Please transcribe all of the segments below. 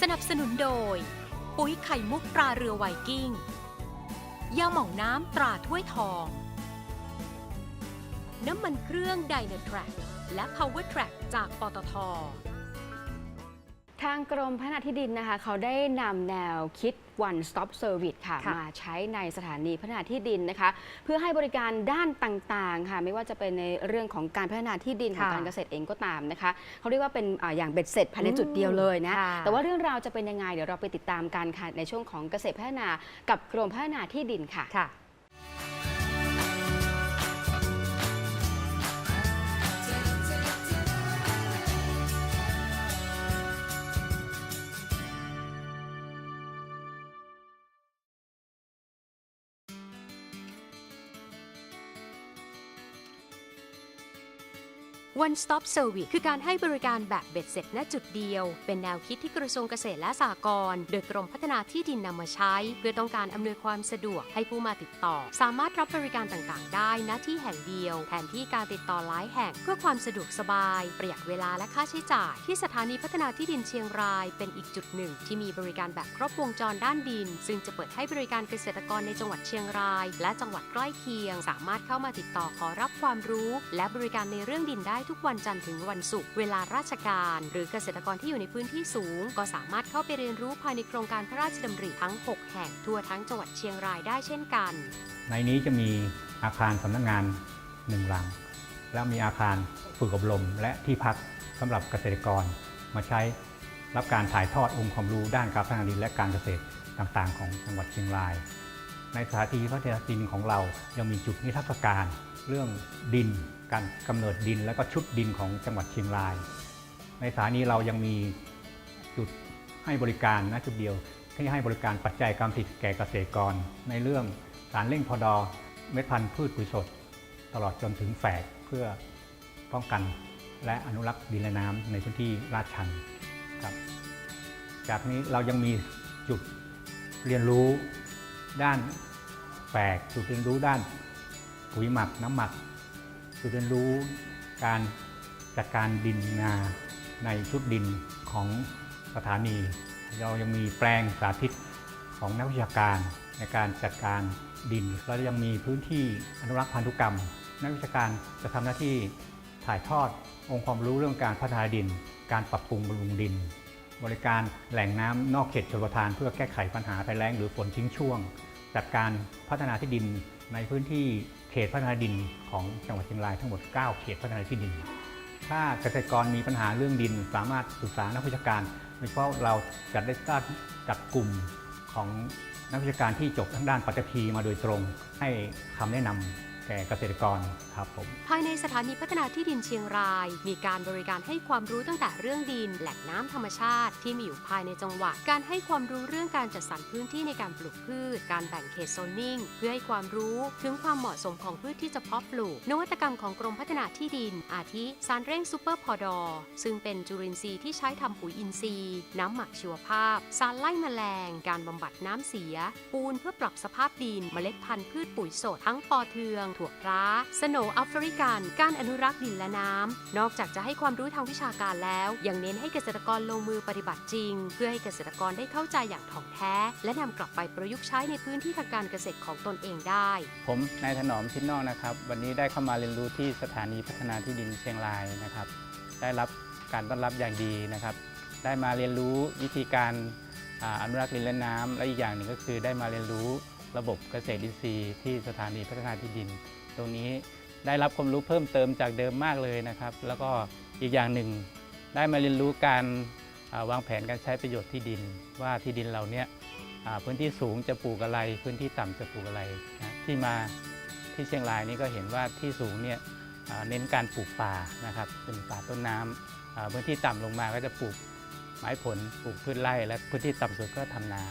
สนับสนุนโดย ปุ๋ยไข่มุกตราเรือไวกิ้ง ยาหม่องน้ำตราถ้วยทอง น้ำมันเครื่องไดนาแทรกและ Power Track จากปตท ทางกรมพัฒนาที่ดินนะคะ เขาได้นำแนวคิด one stop service ค่ะค่ะมาใช้ในสถานีพัฒนาที่ดินนะคะ เพื่อให้บริการด้านต่างๆค่ะ ไม่ว่าจะเป็นในเรื่องของการพัฒนาที่ดินของค่ะการเกษตรเองก็ตามนะคะ เขาเรียกว่าเป็นอาอย่างเบ็ดเสร็จภายในจุดเดียวเลยนะค่ะแต่ว่าเรื่องราวจะเป็นยังไงเดี๋ยวเราไปติดตามกันค่ะในช่วงของเกษตรพัฒนากับกรมพัฒนาที่ดินค่ะค่ะ One Stop Service คือการให้บริการแบบเบ็ดเสร็จณจุดเดียว เป็นแนวคิดที่กระทรวงเกษตรและสหกรณ์โดยกรมพัฒนาที่ดินนำมาใช้ เพื่อต้องการอำนวยความสะดวกให้ผู้มาติดต่อ สามารถรับบริการต่างๆ ได้ณที่แห่งเดียว แทนที่การติดต่อหลายแห่งเพื่อความสะดวกสบาย ประหยัดเวลาและค่าใช้จ่าย ที่สถานีพัฒนาที่ดินเชียงราย เป็นอีกจุดหนึ่ง ที่มีบริการแบบครบวงจรด้านดิน ซึ่งจะเปิดให้บริการเกษตรกรในจังหวัดเชียงราย และจังหวัดใกล้เคียง สามารถเข้ามาติดต่อขอรับความรู้ และบริการในเรื่องดินได้ทุกวันจันทร์ถึงวันศุกร์เวลาราชการ หรือเกษตรกรที่อยู่ในพื้นที่สูง ก็สามารถเข้าไปเรียนรู้ภายในโครงการพระราชดำริทั้ง 6 แห่งทั่วทั้งจังหวัดเชียงรายได้เช่นกัน ในนี้จะมีอาคารสำนักงานหนึ่งหลัง แล้วมีอาคารฝึกอบรม และที่พักสำหรับเกษตรกรมาใช้รับการถ่ายทอดองค์ความรู้ด้านการพัฒนาดินและการเกษตรต่างๆ ของจังหวัดเชียงราย ในสถานีพัฒนาดินของเรายังมีจุดนิทรรศการ เรื่องดิน การกำเนิดดินและก็ชุดดินของจังหวัดเชียงราย ในสถานีเรายังมีจุดให้บริการนะจุดเดียวที่ให้บริการปัจจัยการผลิตแก่เกษตรกร ในเรื่องสารเร่งพอดอเม็ดพันธุ์พืชปุ๋ยสด ตลอดจนถึงแฝกเพื่อป้องกัน และอนุรักษ์ดินและน้ำในพื้นที่ลาดชันครับ จากนี้เรายังมีจุดเรียนรู้ด้าน แฝกจุดเรียนรู้ด้านปุ๋ยหมักน้ำหมักจุดเรียนรู้การจัดการดินนาในชุดดินของสถานี เรายังมีแปลงสาธิตของนักวิชาการในการจัดการดินและยังมีพื้นที่อนุรักษ์พันธุกรรม นักวิชาการจะทำหน้าที่ถ่ายทอดองค์ความรู้เรื่องการพัฒนาดิน การปรับปรุงบำรุงดิน บริการแหล่งน้ำนอกเขตชลประทานเพื่อแก้ไขปัญหาภัยแล้งหรือฝนทิ้งช่วง จัดการพัฒนาที่ดินในพื้นที่เขตพัฒนาดินของจังหวัดเชียงรายทั้งหมด 9 เขตพัฒนาที่ดิน ถ้าเกษตรกรมีปัญหาเรื่องดิน สามารถปรึกษานักวิชาการโดยเฉพาะเราจัดได้ตั้งจัดกลุ่มของนักวิชาการที่จบทางด้านปัตตภีมาโดยตรง ให้คำแนะนำ แก่เกษตรกรครับผมภายในสถานีพัฒนาที่ดินเชียงราย มีการบริการให้ความรู้ตั้งแต่เรื่องดิน แหล่งน้ำธรรมชาติที่มีอยู่ภายในจังหวัด การให้ความรู้เรื่องการจัดสรรพื้นที่ในการปลูกพืช การแบ่งเขตโซนนิ่ง เพื่อให้ความรู้ถึงความเหมาะสมของพืชที่จะเพาะปลูก นวัตกรรมของกรมพัฒนาที่ดิน อาทิสารเร่งซูเปอร์พอดอซึ่งเป็นจุลินทรีย์ที่ใช้ทำปุ๋ยอินทรีย์ น้ำหมักชีวภาพ สารไล่แมลง การบำบัดน้ำเสีย ปูนเพื่อปรับสภาพดิน เมล็ดพันธุ์พืชปุ๋ยสดทั้งปอเทืองถั่วพร้าสโนแอฟริกัน การอนุรักษ์ดินและน้ำ นอกจากจะให้ความรู้ทางวิชาการแล้ว ยังเน้นให้เกษตรกรลงมือปฏิบัติจริง เพื่อให้เกษตรกรได้เข้าใจอย่างถ่องแท้ และนำกลับไปประยุกต์ใช้ในพื้นที่ทางการเกษตรของตนเองได้ ผมนายถนอมพิษนอกนะครับ วันนี้ได้เข้ามาเรียนรู้ที่สถานีพัฒนาที่ดินเชียงรายนะครับ ได้รับการต้อนรับอย่างดีนะครับ ได้มาเรียนรู้วิธีการอ่าอนุรักษ์ดินและน้ำและอีกอย่างหนึ่งก็คือได้มาเรียนรู้ ระบบเกษตรอินทรีย์ที่สถานีพัฒนาที่ดิน ตรงนี้ได้รับความรู้เพิ่มเติมจากเดิมมากเลยนะครับ แล้วก็อีกอย่างหนึ่งได้มาเรียนรู้การวางแผนการใช้ประโยชน์ที่ดิน ว่าที่ดินเราเนี่ยพื้นที่สูงจะปลูกอะไร พื้นที่ต่ำจะปลูกอะไรนะที่มาที่เชียงรายนี่ก็เห็นว่าที่สูงเนี่ยเน้นการปลูกป่านะครับเป็นป่าต้นน้ำอ่าพื้นที่ต่ำลงมาก็จะปลูกไม้ผลปลูกพืชไร่และพื้นที่ต่ำสุดก็ทำนา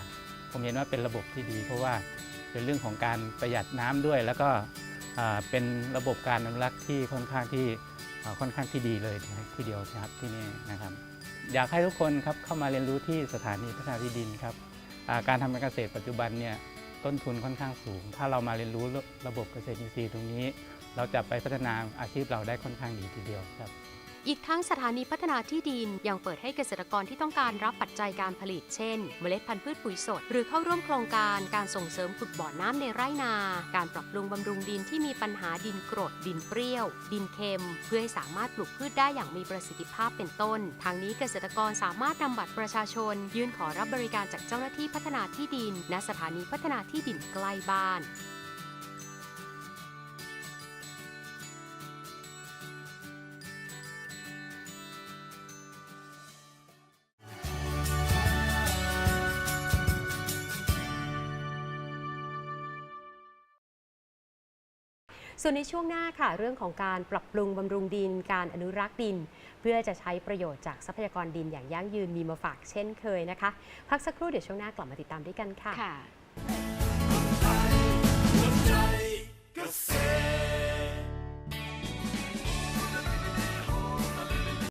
ผมเห็นว่าเป็นระบบที่ดี เพราะว่าเป็นเรื่องของการประหยัดน้ำด้วย แล้วก็เป็นระบบการอนุรักษ์ที่ค่อนข้างที่ค่อนข้างที่ดีเลยทีเดียวนะครับที่นี่นะครับ อยากให้ทุกคนครับเข้ามาเรียนรู้ที่สถานีพัฒนาที่ดินครับาการทำการเกษตรปัจจุบันเนี่ยต้นทุนค่อนข้างสูง ถ้าเรามาเรียนรู้ระบบเกษตรอินทรีย์ตรงนี้ เราจะไปพัฒนาอาชีพเราได้ค่อนข้างดีทีเดียวครับ อีกทั้งสถานีพัฒนาที่ดินยังเปิดให้เกษตรกรที่ต้องการรับปัจจัยการผลิตเช่น เมล็ดพันธุ์พืชปุ๋ยสด หรือเข้าร่วมโครงการการส่งเสริมขุดบ่อน้ำในไร่นา การปรับปรุงบำรุงดินที่มีปัญหาดินกรด ดินเปรี้ยว ดินเค็ม เพื่อให้สามารถปลูกพืชได้อย่างมีประสิทธิภาพเป็นต้น ทางนี้เกษตรกรสามารถนำบัตรประชาชน ยื่นขอรับบริการจากเจ้าหน้าที่พัฒนาที่ดิน ณสถานีพัฒนาที่ดินใกล้บ้าน ส่วนในช่วงหน้าค่ะ เรื่องของการปรับปรุงบำรุงดิน การอนุรักษ์ดิน เพื่อจะใช้ประโยชน์จากทรัพยากรดินอย่างยั่งยืนมีมาฝากเช่นเคยนะคะ พักสักครู่เดี๋ยวช่วงหน้ากลับมาติดตามด้วยกันค่ะ ค่ะ